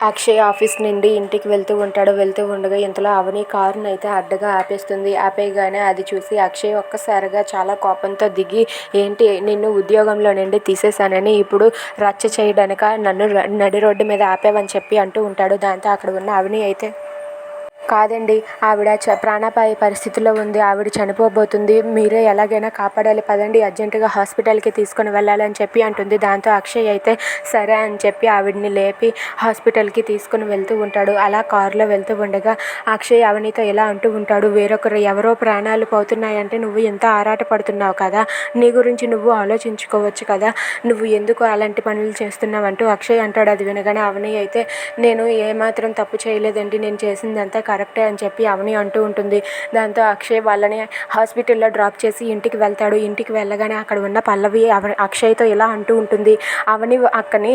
Akshay office నుండి ఇంటికి వెళ్తూ ఉంటాడు. వెళ్తూ ఉండగా ఇంతలో అవని అయితే అడ్డగా ఆపేస్తుంది. ఆపేయగానే అది చూసి అక్షయ్ ఒక్కసారిగా చాలా కోపంతో దిగి ఏంటి నిన్ను ఉద్యోగంలో నుండి తీసేశానని ఇప్పుడు రచ్చ చేయడానిక నన్ను నడి రోడ్డు మీద ఆపేవని చెప్పి అంటూ ఉంటాడు. దాంతో అక్కడ ఉన్న అవని అయితే కాదండి ఆవిడ చ ప్రాణాపాయ పరిస్థితిలో ఉంది. ఆవిడ చనిపోబోతుంది. మీరే ఎలాగైనా కాపాడాలి పదండి అర్జెంటుగా హాస్పిటల్కి తీసుకొని వెళ్ళాలని చెప్పి అంటుంది. దాంతో అక్షయ్ అయితే సరే అని చెప్పి ఆవిడని లేపి హాస్పిటల్కి తీసుకుని వెళ్తూ ఉంటాడు. అలా కారులో వెళ్తూ ఉండగా అక్షయ్ అవనితో ఇలా అంటూ ఉంటాడు. వేరొకరు ఎవరో ప్రాణాలు పోతున్నాయంటే నువ్వు ఎంత ఆరాటపడుతున్నావు కదా నీ గురించి నువ్వు ఆలోచించుకోవచ్చు కదా నువ్వు ఎందుకు అలాంటి పనులు చేస్తున్నావు అంటూ అక్షయ్ అంటాడు. అది వినగానే అవని అయితే నేను ఏమాత్రం తప్పు చేయలేదండి. నేను చేసిందంతా కరెక్ట్ అని చెప్పి అవని అంటూ ఉంటుంది. దాంతో అక్షయ్ వాళ్ళని హాస్పిటల్లో డ్రాప్ చేసి ఇంటికి వెళ్తాడు. ఇంటికి వెళ్ళగానే అక్కడ ఉన్న పల్లవి అవ అక్షయ్తో ఇలా అంటూ ఉంటుంది. అవని అక్కని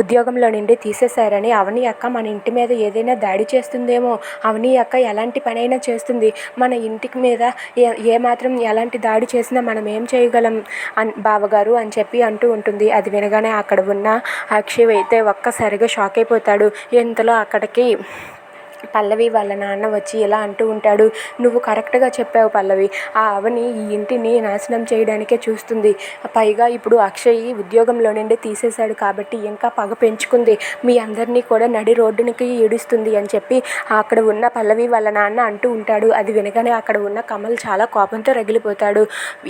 ఉద్యోగంలో నుండి తీసేశారని అవని అక్క మన ఇంటి మీద ఏదైనా దాడి చేస్తుందేమో అవని అక్క ఎలాంటి పనైనా చేస్తుంది. మన ఇంటికి మీద ఏ ఏమాత్రం ఎలాంటి దాడి చేసినా మనం ఏం చేయగలం అన్ బావగారు అని చెప్పి అంటూ ఉంటుంది. అది వినగానే అక్కడ ఉన్న అక్షయ్ అయితే ఒక్కసారిగా షాక్ అయిపోతాడు. ఇంతలో అక్కడికి పల్లవి వాళ్ళ నాన్న వచ్చి ఇలా అంటూ ఉంటాడు. నువ్వు కరెక్ట్గా చెప్పావు పల్లవి. ఆ అవని ఈ ఇంటిని నాశనం చేయడానికే చూస్తుంది. పైగా ఇప్పుడు అక్షయ్ ఉద్యోగంలో నుండి తీసేశాడు కాబట్టి ఇంకా పగ పెంచుకుంది. మీ అందరినీ కూడా నడి రోడ్డునికి ఏడుస్తుంది అని చెప్పి అక్కడ ఉన్న పల్లవి వాళ్ళ నాన్న అంటూ ఉంటాడు. అది వినగానే అక్కడ ఉన్న కమల్ చాలా కోపంతో రగిలిపోతాడు.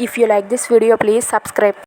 If you like this video please subscribe